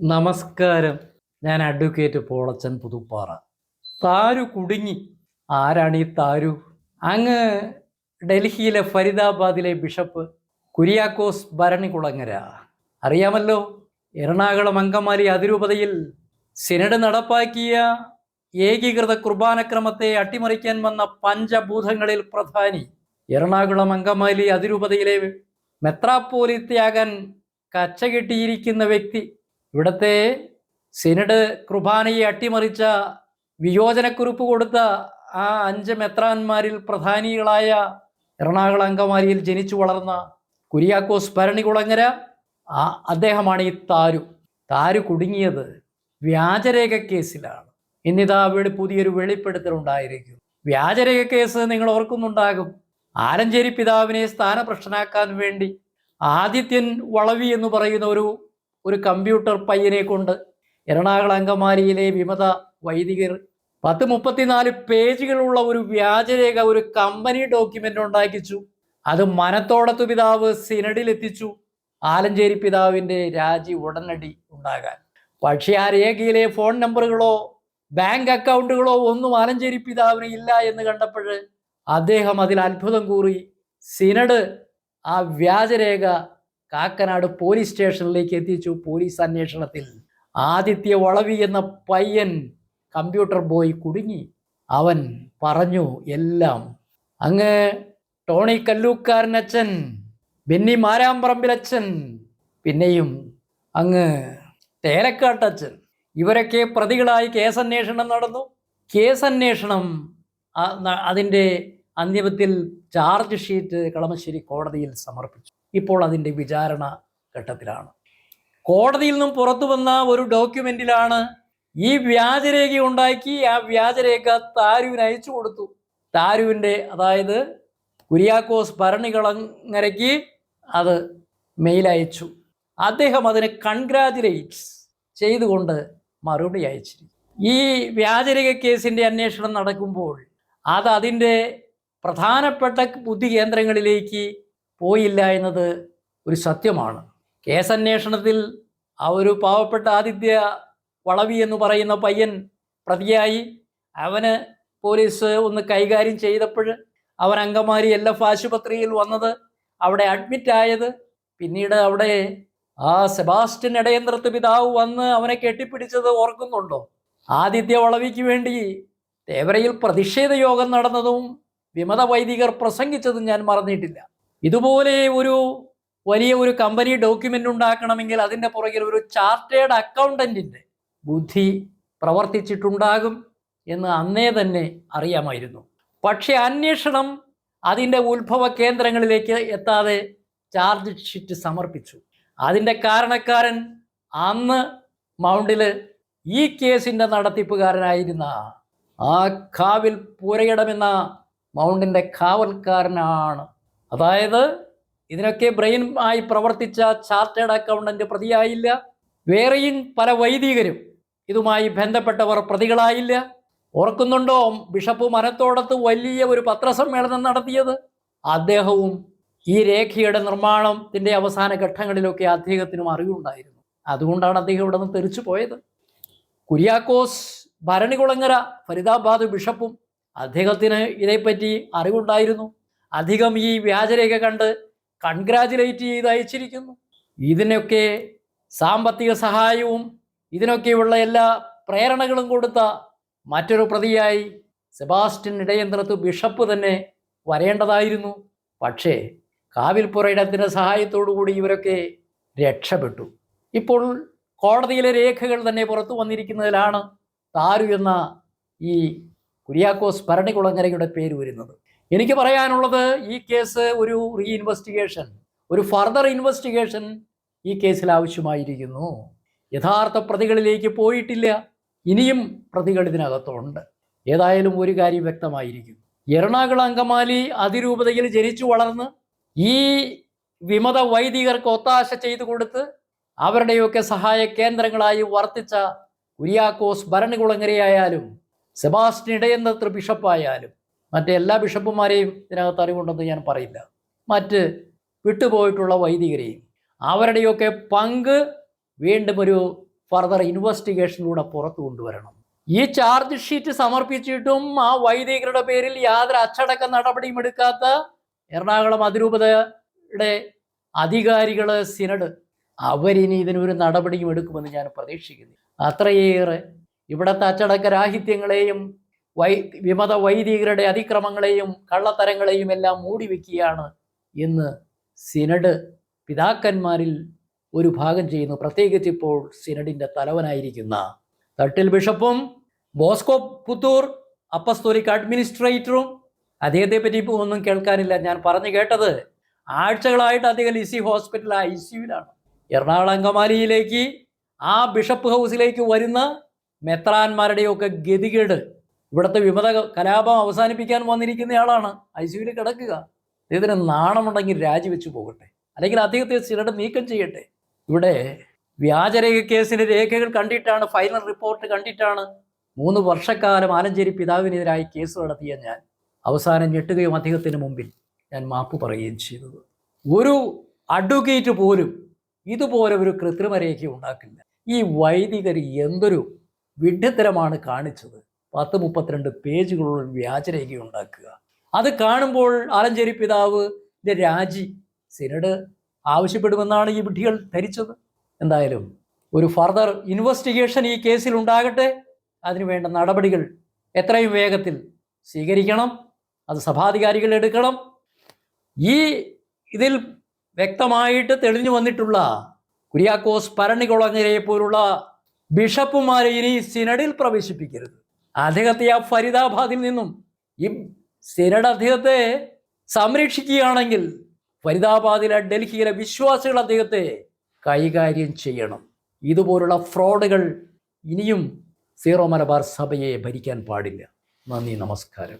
നമസ്കാരം. ഞാൻ അഡ്വക്കേറ്റ് പോളച്ചൻ പുതുപ്പാറ. താരു കുടുങ്ങി. ആരാണ് ഈ താരു? അങ്ങ് ഡൽഹിയിലെ ഫരീദാബാദിലെ ബിഷപ്പ് കുര്യാക്കോസ് ഭരണികുളങ്ങര. അറിയാമല്ലോ എറണാകുളം അങ്കമാലി അതിരൂപതയിൽ സിനഡ് നടപ്പാക്കിയ ഏകീകൃത കുർബാനക്രമത്തെ അട്ടിമറിക്കാൻ വന്ന പഞ്ചഭൂതങ്ങളിൽ പ്രധാനി എറണാകുളം അങ്കമാലി അതിരൂപതയിലെ മെത്രാപ്പോലിത്യാകാൻ കച്ച കെട്ടിയിരിക്കുന്ന വ്യക്തി ഇവിടുത്തെ സിനഡ് കുർബാനയെ അട്ടിമറിച്ച വിയോജനക്കുറിപ്പ് കൊടുത്ത ആ അഞ്ച് മെത്രാന്മാരിൽ പ്രധാനികളായ എറണാകുളം അങ്കമാലിയിൽ ജനിച്ചു വളർന്ന കുര്യാക്കോസ് ഭരണികുളങ്ങര ആ അദ്ദേഹമാണ് ഈ താരു. താരു കുടുങ്ങിയത് വ്യാജരേഖ കേസിലാണ്. ഇന്നിതാ വെളി പുതിയൊരു വെളിപ്പെടുത്തലുണ്ടായിരിക്കും വ്യാജരേഖ കേസ് നിങ്ങൾ ഓർക്കുന്നുണ്ടാകും. ആലഞ്ചേരി പിതാവിനെ സ്ഥാനപ്രഷ്ടനാക്കാൻ വേണ്ടി ആദിത്യൻ വളവി എന്ന് പറയുന്ന ഒരു ഒരു കമ്പ്യൂട്ടർ പയ്യനെ കൊണ്ട് എറണാകുളം അങ്കമാലിയിലെ വിമത വൈദികർ പത്ത് മുപ്പത്തിനാല് പേജുകളുള്ള ഒരു വ്യാജരേഖ ഒരു കമ്പനി ഡോക്യുമെന്റ് ഉണ്ടാക്കിച്ചു. അത് മനത്തോടത്തു പിതാവ് സിനഡിൽ എത്തിച്ചു ആലഞ്ചേരി പിതാവിന്റെ രാജി ഉടനടി ഉണ്ടാകാൻ. പക്ഷേ ആ രേഖയിലെ ഫോൺ നമ്പറുകളോ ബാങ്ക് അക്കൗണ്ടുകളോ ഒന്നും ആലഞ്ചേരി പിതാവിന് ഇല്ല എന്ന് കണ്ടപ്പോൾ അദ്ദേഹം അതിൽ അത്ഭുതം കൂറി സിനഡ് ആ വ്യാജരേഖ കാക്കനാട് പോലീസ് സ്റ്റേഷനിലേക്ക് എത്തിച്ചു പോലീസ് അന്വേഷണത്തിൽ. ആദിത്യ വളവി എന്ന പയ്യൻ കമ്പ്യൂട്ടർ ബോയ് കുടുങ്ങി. അവൻ പറഞ്ഞു എല്ലാം അങ്ങ് ടോണി കല്ലൂക്കാരനച്ഛൻ ബെന്നി മാരാമ്പറമ്പിലച്ഛൻ പിന്നെയും അങ്ങ് തേലക്കാട്ടച്ഛൻ ഇവരൊക്കെ പ്രതികളായി കേസന്വേഷണം നടന്നു. കേസന്വേഷണം അതിന്റെ അന്തിമത്തിൽ ചാർജ് ഷീറ്റ് കളമശ്ശേരി കോടതിയിൽ സമർപ്പിച്ചു. ഇപ്പോൾ അതിന്റെ വിചാരണ ഘട്ടത്തിലാണ്. കോടതിയിൽ നിന്നും പുറത്തു വന്ന ഒരു ഡോക്യുമെന്റിലാണ് ഈ വ്യാജരേഖ ഉണ്ടാക്കി ആ വ്യാജരേഖ താരുവിന് അയച്ചു കൊടുത്തു. താരുവിന്റെ അതായത് കുര്യാക്കോസ് ഭരണികളങ്ങരയ്ക്ക് അത് മെയിൽ അയച്ചു. അദ്ദേഹം അതിനെ കൺഗ്രാജുലേറ്റ്സ് ചെയ്തുകൊണ്ട് മറുപടി അയച്ചിരിക്കും ഈ വ്യാജരേഖ കേസിന്റെ അന്വേഷണം നടക്കുമ്പോൾ അത് അതിന്റെ പ്രധാനപ്പെട്ട ബുദ്ധി കേന്ദ്രങ്ങളിലേക്ക് പോയില്ല എന്നത് ഒരു സത്യമാണ്. കേസന്വേഷണത്തിൽ ആ ഒരു പാവപ്പെട്ട ആദിത്യ വളവി എന്ന് പറയുന്ന പയ്യൻ പ്രതിയായി. അവന് പോലീസ് ഒന്ന് കൈകാര്യം ചെയ്തപ്പോൾ അവൻ അങ്കമാരി എൽ എഫ് ആശുപത്രിയിൽ വന്നത് അവിടെ അഡ്മിറ്റായത് പിന്നീട് അവിടെ ആ സെബാസ്റ്റ്യൻ ഇടയന്ത്രത്ത് പിതാവ് വന്ന് അവനെ കെട്ടിപ്പിടിച്ചത് ഓർക്കുന്നുണ്ടോ? ആദിത്യ വളവിക്ക് വേണ്ടി തേവരയിൽ പ്രതിഷേധ യോഗം നടന്നതും വിമത വൈദികർ പ്രസംഗിച്ചത് ഞാൻ മറന്നിട്ടില്ല. ഇതുപോലെ ഒരു വലിയ ഒരു കമ്പനി ഡോക്യുമെന്റ് ഉണ്ടാക്കണമെങ്കിൽ അതിന്റെ പുറകിൽ ഒരു ചാർട്ടേഡ് അക്കൗണ്ടന്റിന്റെ ബുദ്ധി പ്രവർത്തിച്ചിട്ടുണ്ടാകും എന്ന് അന്നേ തന്നെ അറിയാമായിരുന്നു. പക്ഷേ അന്വേഷണം അതിന്റെ ഉത്ഭവ കേന്ദ്രങ്ങളിലേക്ക് എത്താതെ ചാർജ് ഷീറ്റ് സമർപ്പിച്ചു. അതിന്റെ കാരണക്കാരൻ അന്ന് മൗണ്ടിൽ ഈ കേസിന്റെ നടത്തിപ്പുകാരനായിരുന്ന ആ കാവിൽ പൂരയിടമെന്ന മൗണ്ടിന്റെ കാവൽക്കാരനാണ്. അതായത് ഇതിനൊക്കെ ബ്രെയിൻ ആയി പ്രവർത്തിച്ച ചാർട്ടേഡ് അക്കൗണ്ടന്റ് പ്രതിയായില്ല. വേറെയും പല വൈദികരും ഇതുമായി ബന്ധപ്പെട്ടവർ പ്രതികളായില്ല. ഓർക്കുന്നുണ്ടോ ബിഷപ്പ് മനത്തോടത്ത് വലിയ ഒരു പത്രസമ്മേളനം നടത്തിയത്? അദ്ദേഹവും ഈ രേഖയുടെ നിർമ്മാണത്തിന്റെ അവസാന ഘട്ടങ്ങളിലൊക്കെ അദ്ദേഹത്തിനും അറിവുണ്ടായിരുന്നു. അതുകൊണ്ടാണ് അദ്ദേഹം ഇവിടെ നിന്ന് തെറിച്ചു പോയത്. കുര്യാക്കോസ് ഭരണികുളങ്ങര ഫരിദാബാദ് ബിഷപ്പും അദ്ദേഹത്തിന് ഇതേപ്പറ്റി അറിവുണ്ടായിരുന്നു. അധികം ഈ വ്യാജരേഖ കണ്ട് കൺഗ്രാജുലേറ്റ് ചെയ്ത് അയച്ചിരിക്കുന്നു. ഇതിനൊക്കെ സാമ്പത്തിക സഹായവും ഇതിനൊക്കെയുള്ള എല്ലാ പ്രേരണകളും കൊടുത്ത മറ്റൊരു പ്രതിയായി സെബാസ്റ്റ്യൻ ഇടയന്ത്രത്ത് ബിഷപ്പ് തന്നെ വരേണ്ടതായിരുന്നു. പക്ഷേ കാവിൽപ്പുറയിടത്തിന്റെ സഹായത്തോടു കൂടി ഇവരൊക്കെ രക്ഷപ്പെട്ടു. ഇപ്പോൾ കോടതിയിലെ രേഖകൾ തന്നെ പുറത്തു വന്നിരിക്കുന്നതിലാണ് താരു എന്ന ഈ കുര്യാക്കോസ് ഭരണികുളങ്ങരയുടെ പേര് വരുന്നത്. എനിക്ക് പറയാനുള്ളത് ഈ കേസ് ഒരു റീ ഇൻവെസ്റ്റിഗേഷൻ ഒരു ഫർദർ ഇൻവെസ്റ്റിഗേഷൻ ഈ കേസിൽ ആവശ്യമായിരിക്കുന്നു. യഥാർത്ഥ പ്രതികളിലേക്ക് പോയിട്ടില്ല. ഇനിയും പ്രതികൾ ഇതിനകത്തുണ്ട്. ഏതായാലും ഒരു കാര്യം വ്യക്തമായിരിക്കും. എറണാകുളം അങ്കമാലി അതിരൂപതയിൽ ജനിച്ചു വളർന്ന് ഈ വിമത വൈദികർക്ക് ഒത്താശ ചെയ്തു കൊടുത്ത് അവരുടെയൊക്കെ സഹായ കേന്ദ്രങ്ങളായി വർത്തിച്ച കുര്യാക്കോസ് ഭരണികുളങ്ങരയായാലും സെബാസ്റ്റ്യൻ ഇടയന്തത്ര ബിഷപ്പായാലും മറ്റേ എല്ലാ ബിഷപ്പുമാരെയും ഇതിനകത്ത് അറിവുണ്ടെന്ന് ഞാൻ പറയില്ല. മറ്റ് വിട്ടുപോയിട്ടുള്ള വൈദികരെയും അവരുടെയൊക്കെ പങ്ക് വീണ്ടും ഒരു ഫർദർ ഇൻവെസ്റ്റിഗേഷനിലൂടെ പുറത്തു കൊണ്ടുവരണം. ഈ ചാർജ് ഷീറ്റ് സമർപ്പിച്ചിട്ടും ആ വൈദികരുടെ പേരിൽ യാതൊരു അച്ചടക്ക നടപടിയും എടുക്കാത്ത എറണാകുളം അതിരൂപതയുടെ അധികാരികൾ സിനഡ് അവരിനി ഇതിനൊരു നടപടിയും എടുക്കുമെന്ന് ഞാൻ പ്രതീക്ഷിക്കുന്നു. അത്രയേറെ ഇവിടുത്തെ അച്ചടക്ക രാഹിത്യങ്ങളെയും വൈ വിമത വൈദികരുടെ അതിക്രമങ്ങളെയും കള്ളത്തരങ്ങളെയും എല്ലാം മൂടി വയ്ക്കുകയാണ് എന്ന് സിനഡ് പിതാക്കന്മാരിൽ ഒരു ഭാഗം ചെയ്യുന്നു. പ്രത്യേകിച്ച് ഇപ്പോൾ സിനഡിന്റെ തലവനായിരിക്കുന്ന തട്ടിൽ ബിഷപ്പും ബോസ്കോ പുത്തൂർ അപ്പസ്തോലിക് അഡ്മിനിസ്ട്രേറ്ററും അദ്ദേഹത്തെ പറ്റി ഇപ്പോൾ ഒന്നും കേൾക്കാനില്ല. ഞാൻ പറഞ്ഞു കേട്ടത് ആഴ്ചകളായിട്ട് അദ്ദേഹം ഇസി ഹോസ്പിറ്റൽ ഐ സിയുലാണ് എറണാകുളം അങ്കമാലിയിലേക്ക് ആ ബിഷപ്പ് ഹൗസിലേക്ക് വരുന്ന മെത്രാന്മാരുടെയൊക്കെ ഗതികേട്. ഇവിടുത്തെ വിമത കലാപം അവസാനിപ്പിക്കാൻ വന്നിരിക്കുന്നയാളാണ് ഐ സിയുവിൽ കിടക്കുക. അദ്ദേഹത്തിന് നാണമുണ്ടെങ്കിൽ രാജിവെച്ച് പോകട്ടെ. അല്ലെങ്കിൽ അദ്ദേഹത്തെ സിലഡ് നീക്കം ചെയ്യട്ടെ. ഇവിടെ വ്യാജരേഖ കേസിന്റെ രേഖകൾ കണ്ടിട്ടാണ് ഫൈനൽ റിപ്പോർട്ട് കണ്ടിട്ടാണ് മൂന്ന് വർഷക്കാലം ആലഞ്ചേരി പിതാവിനെതിരായി കേസ് നടത്തിയ ഞാൻ. അവസാനം ഞെട്ടുകയും അദ്ദേഹത്തിന് മുമ്പിൽ ഞാൻ മാപ്പ് പറയുകയും ചെയ്തത്. ഒരു അഡ്വക്കേറ്റ് പോലും ഇതുപോലെ ഒരു കൃത്രിമരേഖ ഉണ്ടാക്കില്ല. ഈ വൈദികർ എന്തൊരു വിഡ്ഢിത്തരമാണ് കാണിച്ചത്. പത്ത് മുപ്പത്തിരണ്ട് പേജുകളുള്ള വ്യാജരേഖ ഉണ്ടാക്കുക അത് കാണുമ്പോൾ ആലഞ്ചേരി പിതാവിന്റെ രാജി സിനഡ് ആവശ്യപ്പെടുമെന്നാണ് ഈ വിഡ്ഢികൾ ധരിച്ചത്. എന്തായാലും ഒരു ഫർദർ ഇൻവെസ്റ്റിഗേഷൻ ഈ കേസിൽ ഉണ്ടാകട്ടെ. അതിനുവേണ്ട നടപടികൾ എത്രയും വേഗത്തിൽ സ്വീകരിക്കണം. അത് സഭാധികാരികൾ എടുക്കണം. ഈ ഇതിൽ വ്യക്തമായിട്ട് തെളിഞ്ഞു വന്നിട്ടുള്ള കുര്യാക്കോസ് പരണികുളങ്ങരെ പോലുള്ള ബിഷപ്പുമാരെ ഇനി സിനഡിൽ പ്രവേശിപ്പിക്കരുത്. അദ്ദേഹത്തെ ആ ഫരീദാബാദിൽ നിന്നും ഈ സിനഡ് അദ്ദേഹത്തെ സംരക്ഷിക്കുകയാണെങ്കിൽ ഫരീദാബാദിലെ ഡൽഹിയിലെ വിശ്വാസികൾ അദ്ദേഹത്തെ കൈകാര്യം ചെയ്യണം. ഇതുപോലുള്ള ഫ്രോഡുകൾ ഇനിയും സീറോ മലബാർ സഭയെ ഭരിക്കാൻ പാടില്ല. നന്ദി നമസ്കാരം.